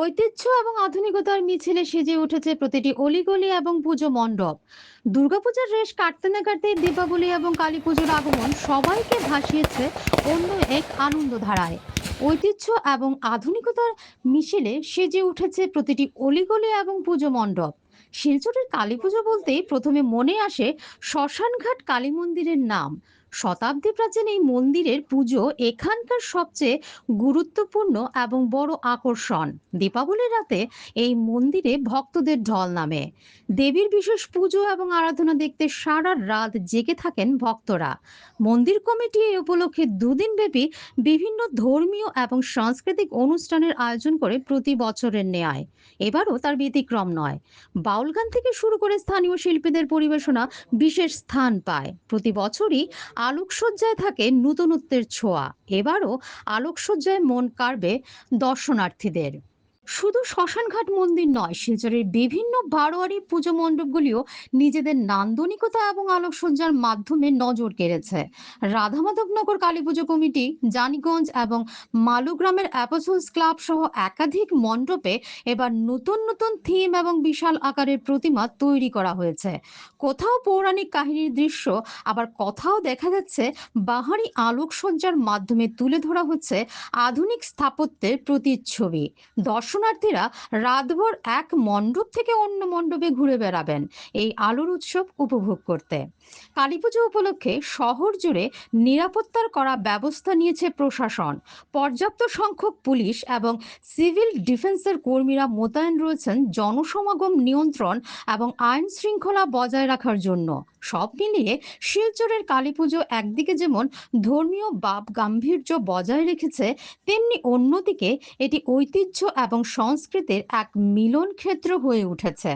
ঐতিহ্য এবং আধুনিকতার মিছিলে সেজে উঠেছে প্রতিটি অলিগলি এবং পুজো মণ্ডপ। দুর্গাপূজার রেশ কাটতে না কাটতে দীপাবলি এবং কালী পুজোর আগমন সবাইকে ভাসিয়েছে অন্য এক আনন্দ ধারায় ঐতিহ্য এবং আধুনিকতার মিছিলে সেজে উঠেছে প্রতিটি অলিগলি এবং পুজো মণ্ডপ। শিলচরের কালী পুজো বলতেই প্রথমে মনে আসে শ্মশানঘাট কালী মন্দিরের নাম। শতাব্দী প্রাচীন এই মন্দিরের পুজো এখানকার সবচেয়ে গুরুত্বপূর্ণ এবং বড় আকর্ষণ। দীপাবলির রাতে এই মন্দিরে ভক্তদের ঢল নামে। দেবীর বিশেষ পুজো এবং আরাধনা দেখতে সারা রাত জেগে থাকেন ভক্তরা। মন্দির কমিটি এই উপলক্ষে দুদিন ব্যাপী বিভিন্ন ধর্মীয় এবং সাংস্কৃতিক অনুষ্ঠানের আয়োজন করে প্রতি বছরের ন্যায়। এবারও তার ব্যতিক্রম নয়। বাউল গান থেকে শুরু করে স্থানীয় শিল্পীদের পরিবেশনা বিশেষ স্থান পায়। প্রতি বছরই আলোকসজ্জায় থাকে নূতনত্বের ছোঁয়া। এবারও আলোকসজ্জায় মন কাড়বে দর্শনার্থীদের। শুধু শ্মশানঘাট মন্দির নয়, শিলচরের বিভিন্ন বারোয়ারি পুজো মণ্ডপগুলিও নিজেদের নান্দনিকতা এবং আলোকসজ্জার মাধ্যমে নজর কেড়েছে। রাধামাধবনগর কালী পুজো কমিটি, জানিগঞ্জ এবং মালুগ্রামের অ্যাপোসলস ক্লাব সহ একাধিক মণ্ডপে এবার নতুন নতুন থিম এবং বিশাল আকারের প্রতিমা তৈরি করা হয়েছে। কোথাও পৌরাণিক কাহিনীর দৃশ্য, আবার কোথাও দেখা যাচ্ছে, বাহারি আলোকসজ্জার মাধ্যমে তুলে ধরা হচ্ছে আধুনিক স্থাপত্যের প্রতিচ্ছবি। দর্শনার্থীরা রাতভর এক মণ্ডপ থেকে অন্য মণ্ডপে ঘুরে বেড়াবেন। এই আলোর উৎসব উপভোগ করতে। কালীপুজো উপলক্ষে শহর জুড়ে নিরাপত্তার করা ব্যবস্থা নিয়েছে প্রশাসন। পর্যাপ্ত সংখ্যক পুলিশ এবং সিভিল ডিফেন্সের কর্মীরা মোতায়েন রয়েছেন জনসমাগম নিয়ন্ত্রণ এবং আইন শৃঙ্খলা বজায় রাখার জন্য। সব মিলিয়ে শিলচরের কালীপুজো একদিকে যেমন ধর্মীয় বাপ গাম্ভীর্য বজায় রেখেছে, তেমনি অন্যদিকে এটি ঐতিহ্য এবং সংস্কৃতির এক মিলন ক্ষেত্র হয়ে উঠেছে।